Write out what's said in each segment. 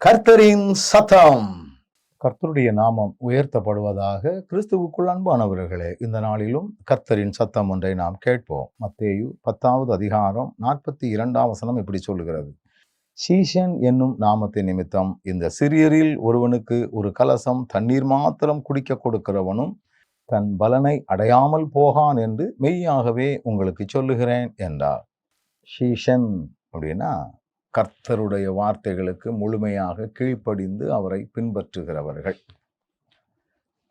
கர்த்தரின் சத்தம். கர்த்தருடைய நாமம் உயர்த்தப்படுவதாக கிறிஸ்துவுக்குள் அன்பானவர்களே இந்த நாளிலும் கர்த்தரின் சத்தம் ஒன்றை நாம் கேட்போம். மத்தேயு பத்தாவது அதிகாரம் நாற்பத்தி இரண்டாம் வசனம் இப்படி சொல்லுகிறது. சீஷன் என்னும் நாமத்தின் நிமித்தம் இந்த சிறியரில் ஒருவனுக்கு ஒரு கலசம் தண்ணீர் மாத்திரம் குடிக்க கொடுக்கிறவனும் தன் பலனை அடையாமல் போகான் என்று மெய்யாகவே உங்களுக்கு சொல்லுகிறேன் என்றார். ஷீஷன் அப்படின்னா கர்த்தருடைய வார்த்தைகளுக்கு முழுமையாக கீழ்ப்படிந்து அவரை பின்பற்றுகிறவர்கள்.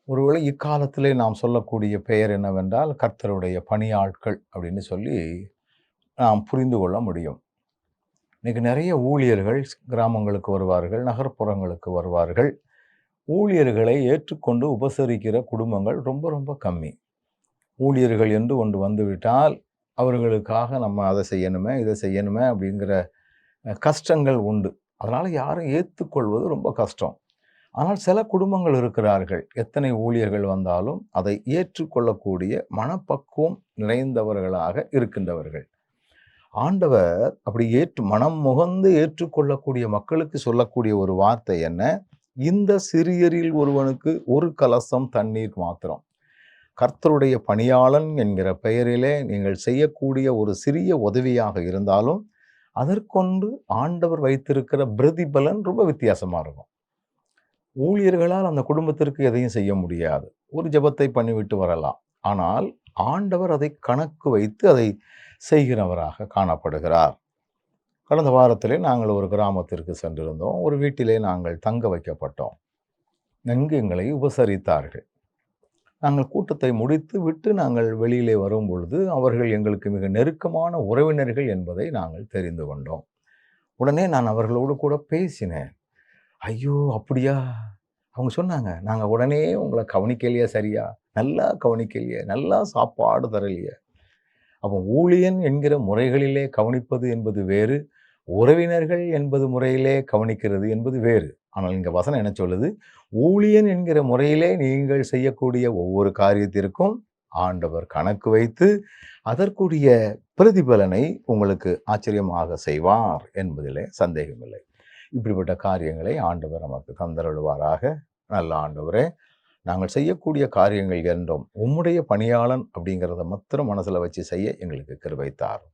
ஒருவேளை இக்காலத்திலே நாம் சொல்லக்கூடிய பெயர் என்னவென்றால் கர்த்தருடைய பணியாட்கள் அப்படின்னு சொல்லி நாம் புரிந்து கொள்ள முடியும். இன்றைக்கி நிறைய ஊழியர்கள் கிராமங்களுக்கு வருவார்கள் நகர்ப்புறங்களுக்கு வருவார்கள். ஊழியர்களை ஏற்றுக்கொண்டு உபசரிக்கிற குடும்பங்கள் ரொம்ப ரொம்ப கம்மி. ஊழியர்கள் என்று ஒன்று வந்துவிட்டால் அவர்களுக்காக நம்ம அதை செய்யணுமே இதை செய்யணுமே அப்படிங்கிற கஷ்டங்கள் உண்டு. அதனால் யாரும் ஏற்றுக்கொள்வது ரொம்ப கஷ்டம். ஆனால் சில குடும்பங்கள் இருக்கிறார்கள். எத்தனை ஊழியர்கள் வந்தாலும் அதை ஏற்றுக்கொள்ளக்கூடிய மனப்பக்குவம் நிறைந்தவர்களாக இருக்கின்றவர்கள். ஆண்டவர் அப்படி ஏற்று மனம் முகந்து ஏற்றுக்கொள்ளக்கூடிய மக்களுக்கு சொல்லக்கூடிய ஒரு வார்த்தை என்ன? இந்த சிறியரில் ஒருவனுக்கு ஒரு கலசம் தண்ணீர் மாத்திரம். கர்த்தருடைய பணியாளன் என்கிற பெயரிலே நீங்கள் செய்யக்கூடிய ஒரு சிறிய உதவியாக இருந்தாலும் அதற்கொண்டு ஆண்டவர் வைத்திருக்கிற பிரதிபலன் ரொம்ப வித்தியாசமாக இருக்கும். ஊழியர்களால் அந்த குடும்பத்திற்கு எதையும் செய்ய முடியாது. ஒரு ஜெபத்தை பண்ணிவிட்டு வரலாம். ஆனால் ஆண்டவர் அதை கணக்கு வைத்து அதை செய்கிறவராக காணப்படுகிறார். கடந்த வாரத்திலே நாங்கள் ஒரு கிராமத்திற்கு சென்றிருந்தோம். ஒரு வீட்டிலே நாங்கள் தங்க வைக்கப்பட்டோம். அங்கு எங்களை உபசரித்தார்கள். நாங்கள் கூட்டத்தை முடித்து விட்டு நாங்கள் வெளியிலே வரும் பொழுது அவர்கள் எங்களுக்கு மிக நெருக்கமான உறவினர்கள் என்பதை நாங்கள் தெரிந்து கொண்டோம். உடனே நான் அவர்களோடு கூட பேசினேன். ஐயோ அப்படியா? அவங்க சொன்னாங்க. நாங்கள் உடனே உங்களை கவனிக்கலையே சரியா? நல்லா கவனிக்கலையே? நல்லா சாப்பாடு தரலையே? அப்போ ஊழியன் என்கிற முறைகளிலே கவனிப்பது என்பது வேறு உறவினர்கள் என்பது முறையிலே கவனிக்கிறது என்பது வேறு. ஆனால் இங்கே வசனம் என்ன சொல்லுது? ஊழியன் என்கிற முறையிலே நீங்கள் செய்யக்கூடிய ஒவ்வொரு காரியத்திற்கும் ஆண்டவர் கணக்கு வைத்து அதற்குரிய பிரதிபலனை உங்களுக்கு ஆச்சரியமாக செய்வார் என்பதிலே சந்தேகமில்லை. இப்படிப்பட்ட காரியங்களை ஆண்டவர் நமக்கு தந்தருள்வாராக. நல்ல ஆண்டவரே நாங்கள் செய்யக்கூடிய காரியங்கள் என்றும் உம்முடைய பணியாளன் அப்படிங்கிறத மாத்திரம் மனசில் வச்சு செய்ய எங்களுக்கு கருவைத்தார் தாரும்.